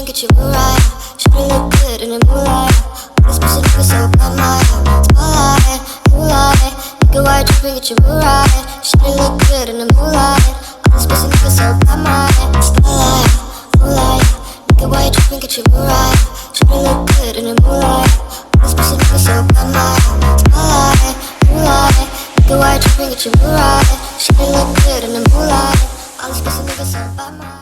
tripping, get you right. Should've look good in the moonlight. All this pussy nigga so bad, my spotlight, moonlight. Nigga, why you tripping, get you right. Should've look good in the moonlight. All this pussy nigga so bad, my spotlight, moonlight. Nigga, why you tripping, get you right. Should've look good in the moonlight. This pussy nigga so bad, my spotlight, moonlight. Nigga, why you tripping, get you right. Should've look good in the moonlight. All this pussy nigga so bad, my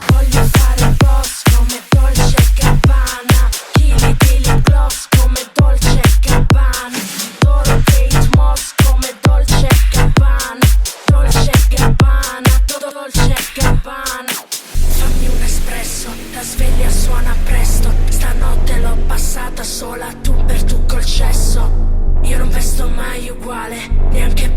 vola tu per tu col cesso. Io non vesto mai uguale, neanche